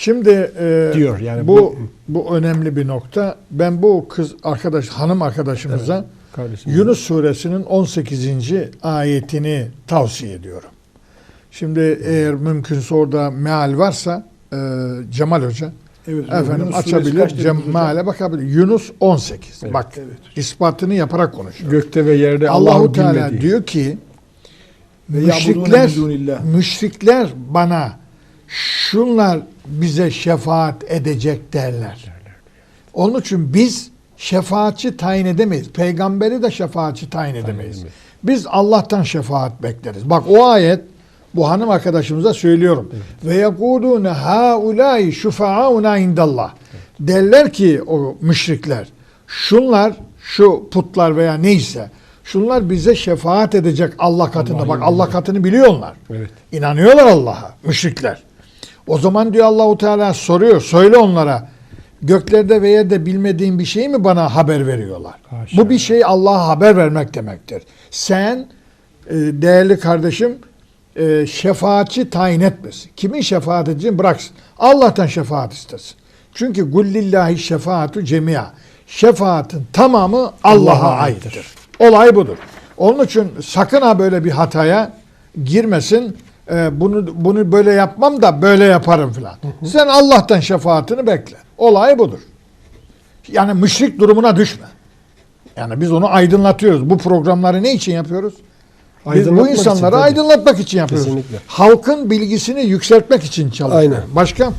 Şimdi e, Diyor yani bu, bu- bu önemli bir nokta. Ben bu kız arkadaş hanım arkadaşımıza Kardeşim. Yunus suresinin 18. ayetini tavsiye ediyorum. Şimdi eğer mümkünse orada meal varsa e, Cemal Hoca Evet, efendim Yunus açabilir, kaç dediniz Cem, hocam? meale bakabilir. Yunus 18. Evet, Bak evet. ispatını yaparak konuşuyor. Gökte ve yerde Allahu Teala bilmediği. diyor ki müşrikler müşrikler bana şunlar bize şefaat edecek derler. Onun için biz şefaatçi tayin edemeyiz. Peygamberi de şefaatçi tayin edemeyiz. Biz Allah'tan şefaat bekleriz. Bak o ayet bu hanım arkadaşımıza söylüyorum. Ve yekulune haulâi şufa'auna indallah. Derler ki o müşrikler şunlar şu putlar veya neyse şunlar bize şefaat edecek Allah katında. Bak Allah katını biliyorlar. Evet. İnanıyorlar Allah'a müşrikler. O zaman diyor Allahu Teala soruyor. Söyle onlara. Göklerde ve yerde bilmediğin bir şey mi bana haber veriyorlar? Haşa. Bu bir şey Allah'a haber vermek demektir. Sen e, değerli kardeşim e, şefaatçi tayin etmesin. Kimin şefaat edeceğini bıraksın. Allah'tan şefaat istesin. Çünkü gullillahi şefaatu cemia. Şefaatin tamamı Allah'a Allah'a aittir. Olay budur. Onun için sakın ha böyle bir hataya girmesin. Ee, bunu bunu böyle yapmam da böyle yaparım filan. Sen Allah'tan şefaatini bekle. Olay budur. Yani müşrik durumuna düşme. Yani biz onu aydınlatıyoruz. Bu programları ne için yapıyoruz? Biz bu için insanları tabii. aydınlatmak için yapıyoruz. Kesinlikle. Halkın bilgisini yükseltmek için çalışıyoruz. Aynen. Başka?